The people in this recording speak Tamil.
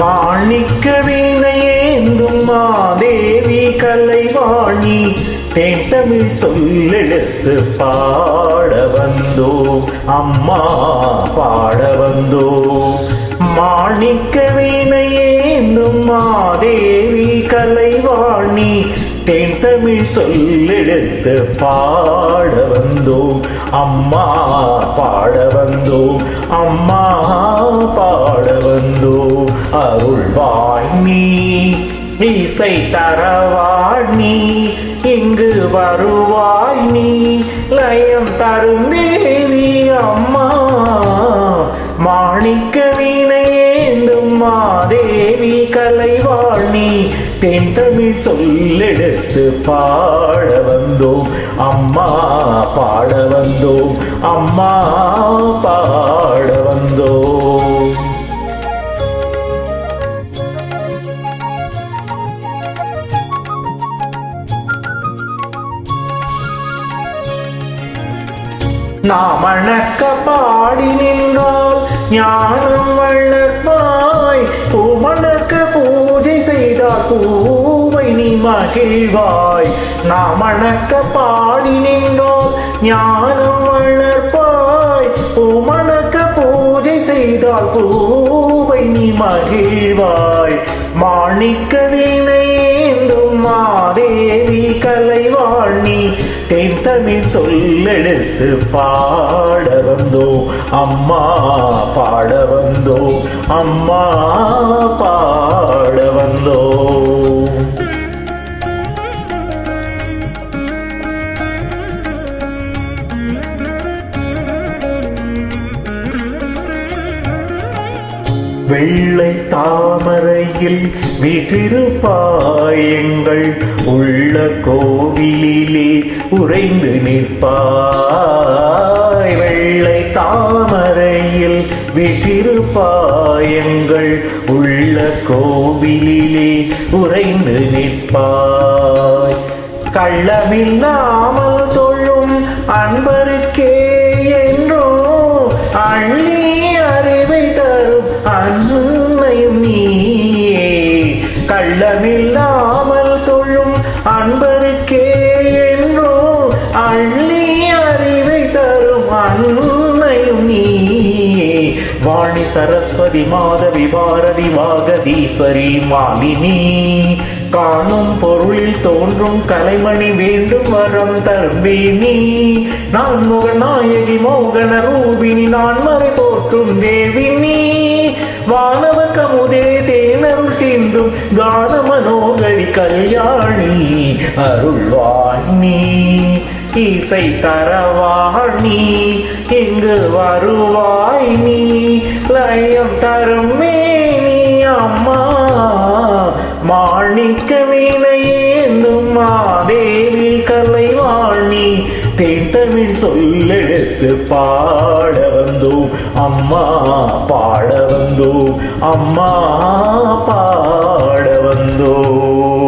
மாணிக்க வீணையேந்தும் மாதேவி கலைவாணி தேன் தமிழ் சொல்லெடுத்து பாட வந்தோ அம்மா பாட வந்தோ. மாணிக்க வீணையேந்தும் மாதேவி கலைவாணி தேன் தமிழ் சொல்லெடுத்து பாட வந்தோம் அம்மா பாட வந்தோம் அம்மா பாட வந்தோம் அருள்வாய் நீ இசை தரவாய் நீ இங்கு வருவாய் நீ லயம் தரும் தேவி அம்மா. மாணிக்க வீணையேந்தும் மாதேவி கலைவாணி தென் தமிழ் சொல்லெடுத்து பாட வந்தோம். அம்மா பாட வந்தோம். அம்மா பா நாம் அணக்க பாடி நின்றால் ஞானம் வளர்ப்பாய் பூமணக்க பூஜை செய்தால் பூவை நீ மகிழ்வாய். நாம் அணக்க பாடி நின்றால் ஞானம் வளர்ப்பாய். பூமணக்க பூஜை செய்தால் பூவை நீ மகிழ்வாய். மாணிக்க வீணையேந்தும் தமிழ் சொல்லெடுத்து பாட வந்தோம் அம்மா பாட வந்தோம் அம்மா பாட வந்தோம் வெள்ளை தாமரையில் வீற்றிருப்பாய் எங்கள் உள்ள கோவிலிலே உறைந்து நிற்பாய். வெள்ளை தாமரையில் வீற்றிருப்பாய் எங்கள் உள்ள கோவிலிலே உறைந்து நிற்பாய். கள்ளமில்லாமல் தொழும் அன்பருக்கே அன்னையும் நீயே. கள்ளமில்லாமல் தொழும் அன்பருக்கே என்றோ அள்ளி அறிவை தரும் அன்னையும் நீயே. வாணி சரஸ்வதி மாதவி பாரதி வாகதீஸ்வரி மாலினி. காணும் பொருளில் தோன்றும் கலைமணி வேண்டும் வரம் தரும்பேனி. நான் முகநாயகி மோகன ரூபினி நான் மறை போற்றும் தே வானவ கமுதே தேனருள் சிந்தும் கான மனோகரி கல்யாணி அருள்வாணி இசை தரவாணி இங்கு வருவாய் நீ லயம் தரும் மேனி அம்மா மாணிக்க வீணையேந்தும் மாதேவி கலைவாணி தேன் தமிழ் சொல்லெடுத்து பா வந்தோம் அம்மா பாட வந்தோம் அம்மா பாட வந்தோம்